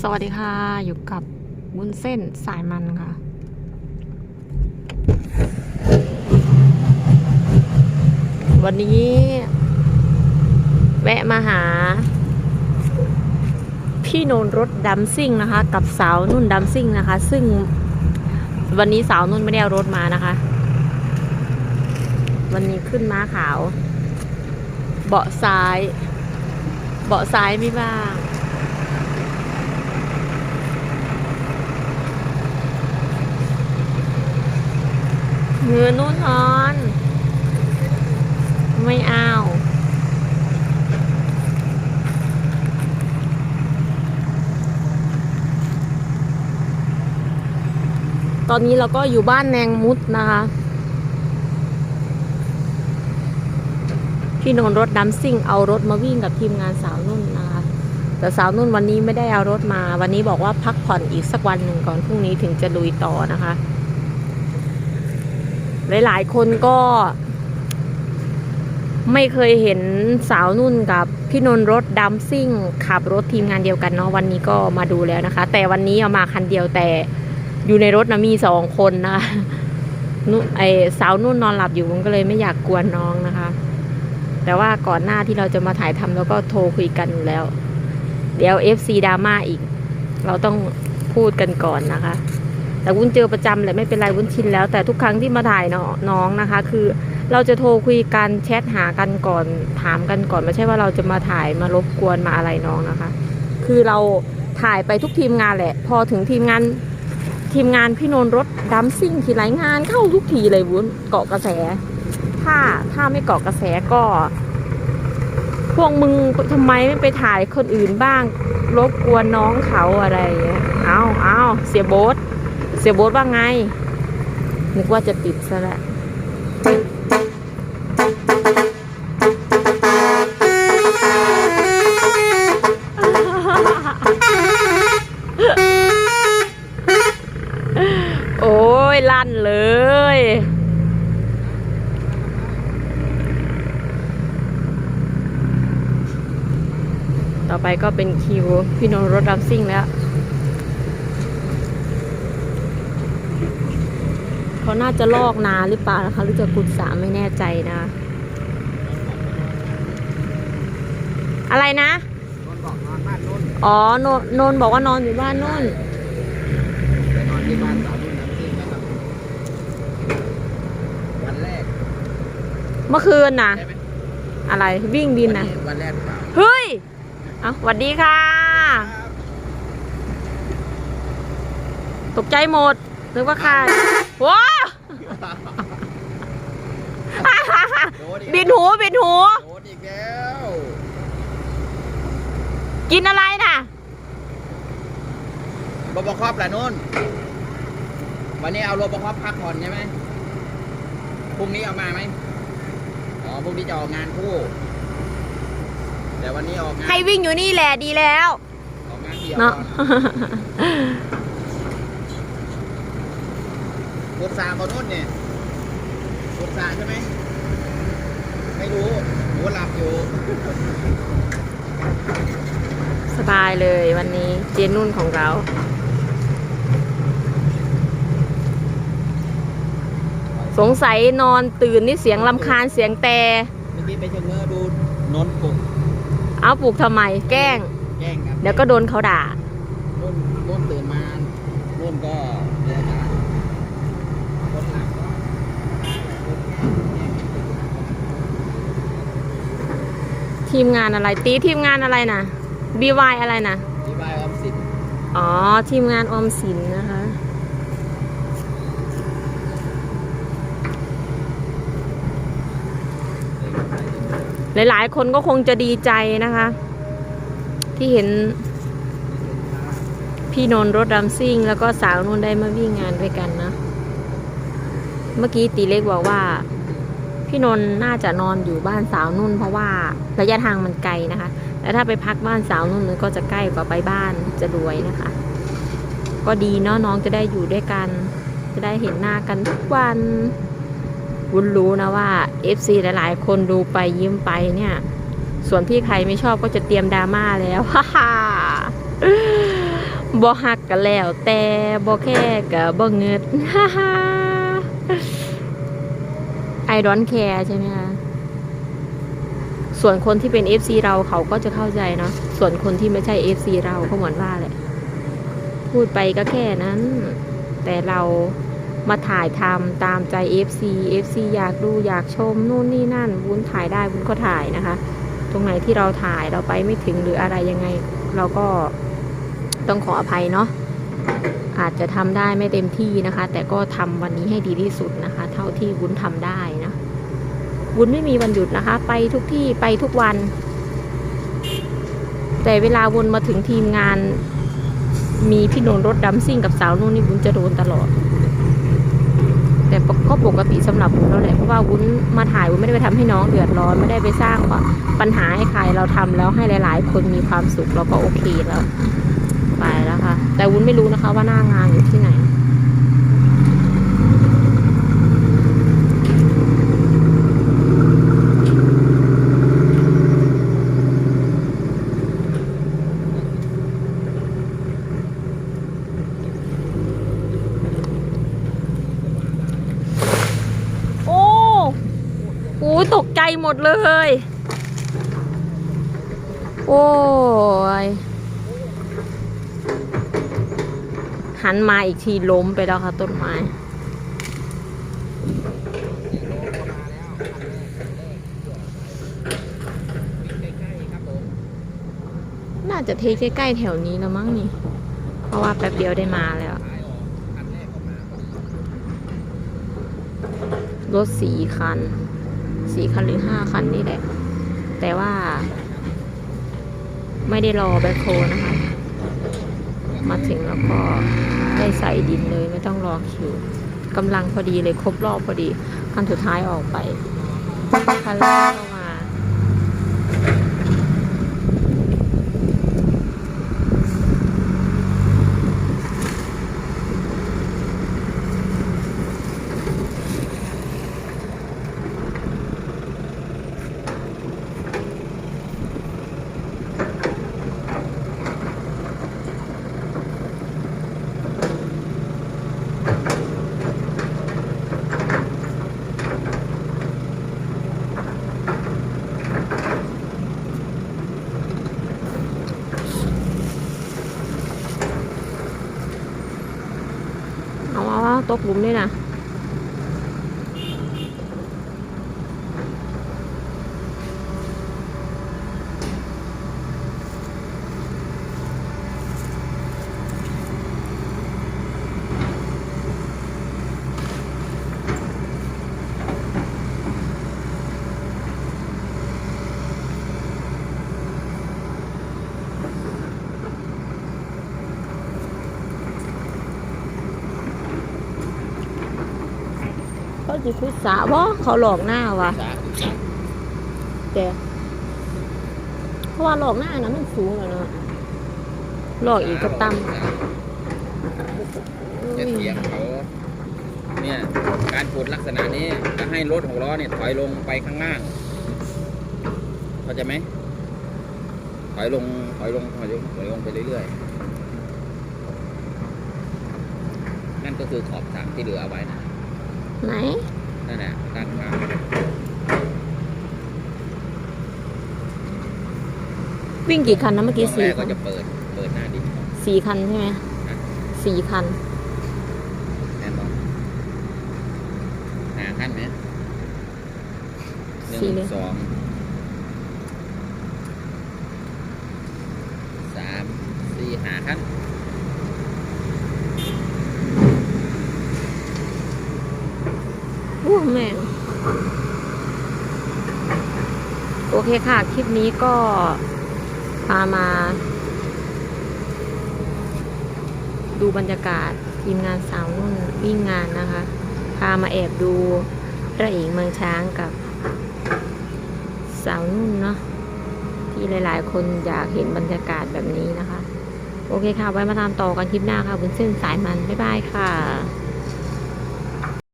สวัสดีค่ะ อยู่กับวุ้นเส้นสายมันค่ะ วันนี้ แวะมาหา พี่โนนรถดำซิ่งนะคะ กับสาวนุ่นดำซิ่งนะคะ ซึ่งวันนี้สาวนุ่นไม่ได้เอารถมานะคะ วันนี้ขึ้นม้าขาว เบาะซ้าย เบาะซ้ายไม่บ้าง เงินนู่นนอน ไม่เอาตอนนี้เราก็อยู่บ้านแนงมุดนะคะ พี่นนรถดัมซิ่งเอารถมาวิ่งกับทีมงานสาวนุ่นนะคะ แต่สาวนุ่นวันนี้ไม่ได้เอารถมา วันนี้บอกว่าพักผ่อนอีกสักวันหนึ่งก่อนพรุ่งนี้ถึงจะลุยต่อนะคะ หลายๆ คนก็ ไม่เคยเห็นสาวนุ่นกับพี่นนท์รถดัมซิ่งขับรถทีมงานเดียวกันเนาะวันนี้ก็มาดูแล้วนะคะ แต่วันนี้เอามาคันเดียวแต่อยู่ในรถนะมีสองคนนะคะนุไอสาวนุ่นนอนหลับอยู่มันก็เลยไม่อยากกวนน้องนะคะ แต่ว่าก่อนหน้าที่เราจะมาถ่ายทำแล้วก็โทรคุยกันอยู่แล้ว เดี๋ยว FC ดราม่าอีก เราต้องพูดกันก่อนนะคะ แต่วุ้นเจอประจำแหละไม่เป็นไรวุ้นชินแล้ว แต่ทุกครั้งที่มาถ่ายเนาะน้องนะคะ คือเราจะโทรคุยกันแชทหากันก่อนถามกันก่อนไม่ใช่ว่าเราจะมาถ่ายมารบกวนมาอะไรน้องนะคะ คือเราถ่ายไปทุกทีมงานแหละ พอถึงทีมงานทีมงานพี่นนท์รถดัมซิ่งทีไรงานเข้าทุกทีเลยวุ้นเกาะกระแส ถ้าถ้าไม่เกาะกระแสก็ พวกมึงทำไมไม่ไปถ่ายคนอื่นบ้าง รบกวนน้องเขาอะไรเงี้ยเอาเอาเสียโบ๊ท เสียโบ๊ทว่าไง นึกว่าจะติดซะแล้วโอ้ย ลั่นเลย ต่อไปก็เป็นคิว พี่นนท์รถรับซิ่งแล้ว เขาน่าจะลอกนาหรือเปล่านะคะหรือจะขุดสระไม่แน่ใจนะ อะไรนะนอนบอกนอนบ้านนุ่นอ๋อนนนนท์บอกว่านอนอยู่บ้านนุ่นไปนอนที่บ้านสาวนุ่นน้ำซิ่งนะครับวันแรกเมื่อคืนน่ะใช่ไหมอะไรวิ่งบินน่ะวันแรกหรือเปล่าเฮ้ยเอาสวัสดีค่ะ ตกใจหมดนึกว่าใครว้าโดนอีก บินหูบินหู โดนอีกแล้วกินอะไรน่ะ รบครอบแหละนุ่น วันนี้เอารบครอบพักผ่อนใช่ไหมพรุ่งนี้เอามาไหมอ๋อพรุ่งนี้จะออกงานคู่แต่วันนี้ออกงานให้วิ่งอยู่นี่แหละดีแล้ว ออกงานเดียวเนาะ กดสามบนนุ่นเนี่ยกดสามใช่ไหมไม่รู้รู้หลับอยู่สบายเลยวันนี้เจนนุ่นของเรา สงสัยนอนตื่นนี่เสียงลำคาญเสียงแต่เมื่อกี้ไปเชิงเงอดูนนท์ปลุกเอาปลูกทำไม แกล้ง แกล้งกันเดี๋ยวก็โดนเขาด่านุ่นนุ่นตื่นมานุ่นก็เดือดร้อนนุ่นหลับก็ ทีมงานอะไร ตีทีมงานอะไรนะ BY อะไรนะที่บ้านออมสินอ๋อ ทีมงานออมสินนะคะ หลายๆ คนก็คงจะดีใจนะคะ ที่เห็น พี่นนท์รถดัมซิ่ง แล้วก็สาวนุ่นได้มาวิ่งงานด้วยกันนะ เมื่อกี้ตีเล็กบอกว่า พี่นนท์น่าจะนอนอยู่บ้านสาวนุ่น เพราะว่าระยะทางมันไกลนะคะ แต่ถ้าไปพักบ้านสาวนุ่นมันก็จะใกล้กว่าไปบ้านจะรวยนะคะ ก็ดีเนาะน้องจะได้อยู่ด้วยกัน จะได้เห็นหน้ากันทุกวันวุ้นรู้นะว่า FC หลายๆ คนดูไปยิ้มไปเนี่ย ส่วนพี่ใครไม่ชอบก็จะเตรียมดราม่าแล้วฮ่าฮ่าบ่ฮักกันแล้ว แต่บ่แค่กับบ่เงิดฮ่าฮ่า ไอดอนแคร์ใช่ไหมคะส่วนคนที่เป็น FC เราเขาก็จะเข้าใจเนาะส่วนคนที่ไม่ใช่ FC เราก็เหมือนว่าแหละ พูดไปก็แค่นั้น แต่เรามาถ่ายทำตามใจ FC FC อยากดูอยากชมนู่นนี่นั่นวุ้นถ่ายได้วุ้นก็ถ่ายนะคะ ตรงไหนที่เราถ่ายเราไปไม่ถึงหรืออะไรยังไง เราก็ต้องขออภัยเนาะอาจจะทำได้ไม่เต็มที่นะคะ แต่ก็ทำวันนี้ให้ดีที่สุดนะคะ เท่าที่วุ้นทำได้ วุ้นไม่มีวันหยุดนะคะ ไปทุกที่ไปทุกวัน แต่เวลาวนมาถึงทีมงาน มีพี่นนรถดำซิ่งกับสาวนุ่นนี่วุ้นจะโดนตลอด แต่ก็ปกติสำหรับวุ้นแล้วแหละเพราะว่าวุ้นมาถ่ายวุ้นไม่ได้ไปทำให้น้องเดือดร้อนไม่ได้ไปสร้างปัญหาให้ใครเราทำแล้วให้หลาย ๆ คนมีความสุขเราก็โอเคแล้ว ไปแล้วค่ะ แต่วุ้นไม่รู้นะคะว่าหน้างานอยู่ที่ไหน โอ้โหตกใจหม ดเลย โอ้ย หันมาอีกทีล้มไปแล้วค่ะต้นไม้น่าจะเทใกล้ๆแถวนี้แล้วมั้งนี่ เพราะว่าแป๊บเดียวได้มาแล้ว รถสีคัน สี่คันหรือห้าคันนี่แหละ แต่ว่า ไม่ได้รอแบคโคนะคะ มาถึงแล้วก็ได้ใส่ดินเลยไม่ต้องรอคิวกำลังพอดีเลยครบรอบพอดี คันสุดท้ายออกไปคันแรกเข้ามา เอาเอาเอา ตกหลุมด้วยนะ เขาจะคุยสาว่าเขาหลอกหน้าวะสาแต่เพราะว่าหลอกหน้านะมันสูงแล้วเนาะหลอกอีกก็ต่ำจะเถียงเขาเนี่ยการขุดลักษณะนี้จะให้รถหกล้อเนี่ยถอยลงไปข้างล่างเข้าใจไหมถอยลงถอยลงถอยลงถอยลงไปเรื่อยๆ นั่นก็คือขอบสระที่เหลือเอาไว้นะ ไหน นั่นแหละด้านข้างวิ่งกี่คันนะเมื่อกี้ช่วงแรสี่กคัก็นจะเปิด เปิดหน้าดินสี่คันใช่ไหมสี่คันแน่นอนหาขั้นไหมหนึ่สี่เลยงสองสามสี่หาขั้น แม่งโอเคค่ะ คลิปนี้ก็พามา ดูบรรยากาศทีมงานสาวนุ่นวิ่งงานนะคะ พามาแอบดูพระเอกเมืองช้างกับ สาวนุ่นเนาะที่หลาย ๆ คนอยากเห็นบรรยากาศแบบนี้นะคะ โอเคค่ะ ไว้มาตามต่อกันคลิปหน้าค่ะบนเส้นสายมัน บ๊ายบายค่ะ